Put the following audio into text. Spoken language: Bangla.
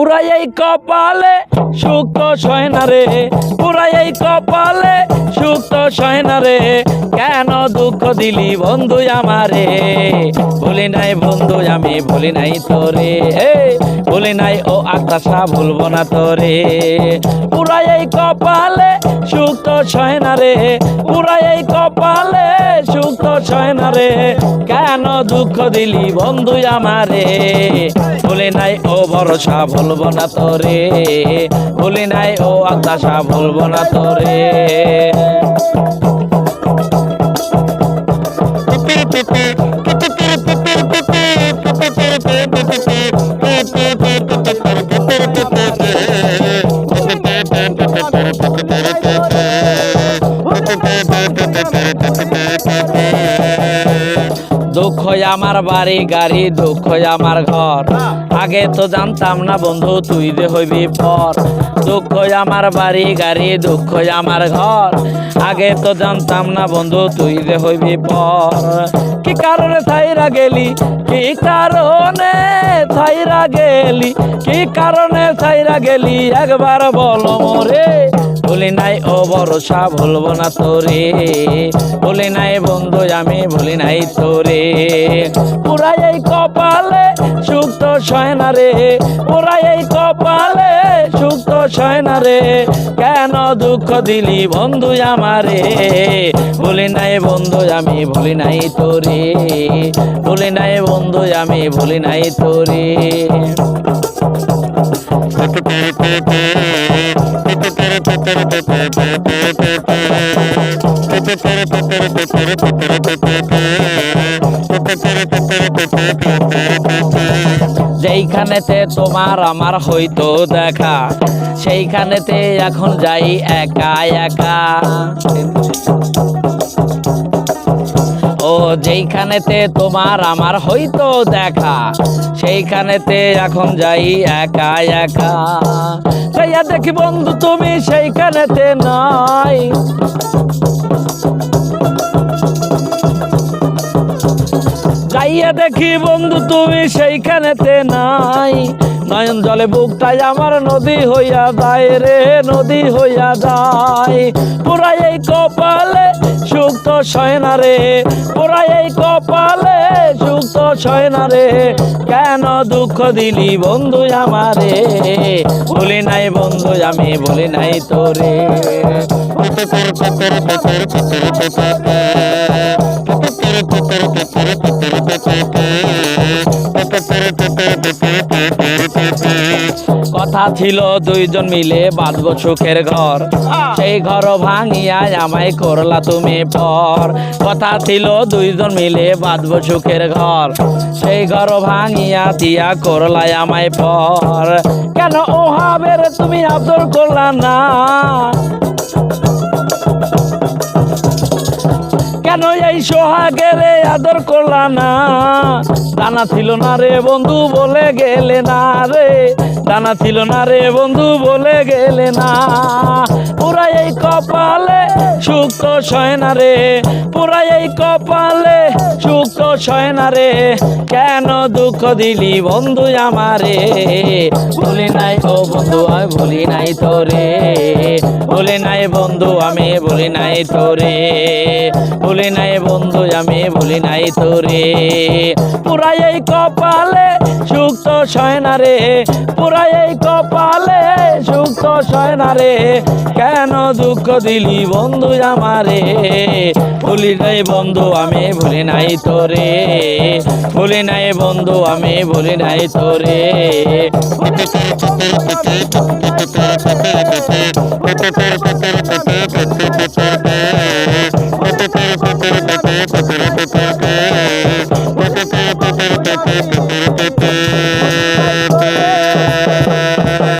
পুরাই এই কপালে সুক্ত সয়না রে। পুরাই এই কপালে সুক্ত সয়না রে। কেন দুঃখ দিলি বন্ধু আমারে? ভুলি নাই বন্ধু আমি, ভুলি নাই তোরে। ভুলি নাই, ও আকাশা, ভুলবো না তোরে। পুরাই এই কপালে সুক্ত সয়না রে। পুরাই এই কপালে সুক্ত সয়না রে। কেন দুঃখ দিলি বন্ধু আমারে? ভুলি নাই, ও ভরসা, ভুলবো না তোরে। ভুলি নাই, ও আকাশা, ভুলবো না তোরে। আমার বাড়ি, গাড়ি, দুঃখ আমার ঘর। আগে তো জানতাম না বন্ধু, তুই যে হইবি পর। দুঃখ আমার বাড়ি, গাড়ি, দুঃখ আমার ঘর। আগে তো জানতাম না বন্ধু, তুই যে হইবি পর। কি কারণে থাইরা গেলি? কি কারণে থাইরা গেলি? কি কারণে থাইরা গেলি? একবার বলো মোরে। ভুলি নাই, ও ভরসা ভুলব না তোরে। ভুলি নাই বন্ধু, আমি ভুলি নাই তোরে। পুরাই এই কপালে সুখ সুক্ত সয়না রে। পুরাই এই কপালে সুখ সুক্ত সয়না রে। কেন দুঃখ দিলি বন্ধু আমারে? ভুলি নাই বন্ধু, আমি ভুলি নাই তোরে। ভুলি নাই বন্ধু, আমি ভুলি নাই তোরে। যেইখানেতে তোমার আমার হইতো দেখা, সেইখানেতে এখন যাই একা একা। ও যেইখানেতে তোমার আমার হইতো দেখা, সেইখানেতে এখন যাই একা একা। যাইয়া দেখি বন্ধু তুমি সেইখানেতে নাই। যাইয়া দেখি বন্ধু তুমি সেইখানেতে নাই। নয়ন জলে বুকটাই আমার নদী হইয়া যায় রে, নদী হইয়া যায়। পুরাই এই কপালে সুক্ত সয়না রে, পুরাই এই কপালে সুক্ত সয়না রে। কেন দুঃখ দিলি বন্ধু আমারে? ভুলি নাই বন্ধু আমি, ভুলি নাই তোরে। কথা ছিল দুইজন মিলে বাঁধব সুখের ঘর। সেই ঘর ভাঙিয়া আমায় করলা তুমি পর। কথা ছিল দুইজন মিলে বাঁধব সুখের ঘর। সেই ঘর ভাঙিয়া দিয়া করলা আমায় পর। কেন ওহাবের তুমি আদর করলা না? কেন এই সোহাগের আদর করলা না? দানা ছিল না রে বন্ধু, বলে গেলে না রে। দানা ছিল না রে বন্ধু, বলে গেলে না। পুরা এই কপালে সুক্ত সয়না রে। পুরা এই কপালে সুক্ত সয়না রে। কেন দুঃখ দিলি বন্ধু আমারে? ভুলি নাই ও বন্ধু আমি ভুলি নাই তোরে। ভুলি নাই বন্ধু, আমি ভুলি নাই তোরে। ভুলি নাই বন্ধু, আমি ভুলি নাই তোরে। পুরাই এই কপালে সুখ সুক্ত সয়না রে। পুরাই এই কপালে সুখ সুক্ত সয়না রে। কেন দুঃখ দিলি বন্ধু আমারে? ভুলি নাই বন্ধু, আমি ভুলি নাই তোরে। ভুলি নাই বন্ধু, আমি ভুলি নাই তোরে। Vamos,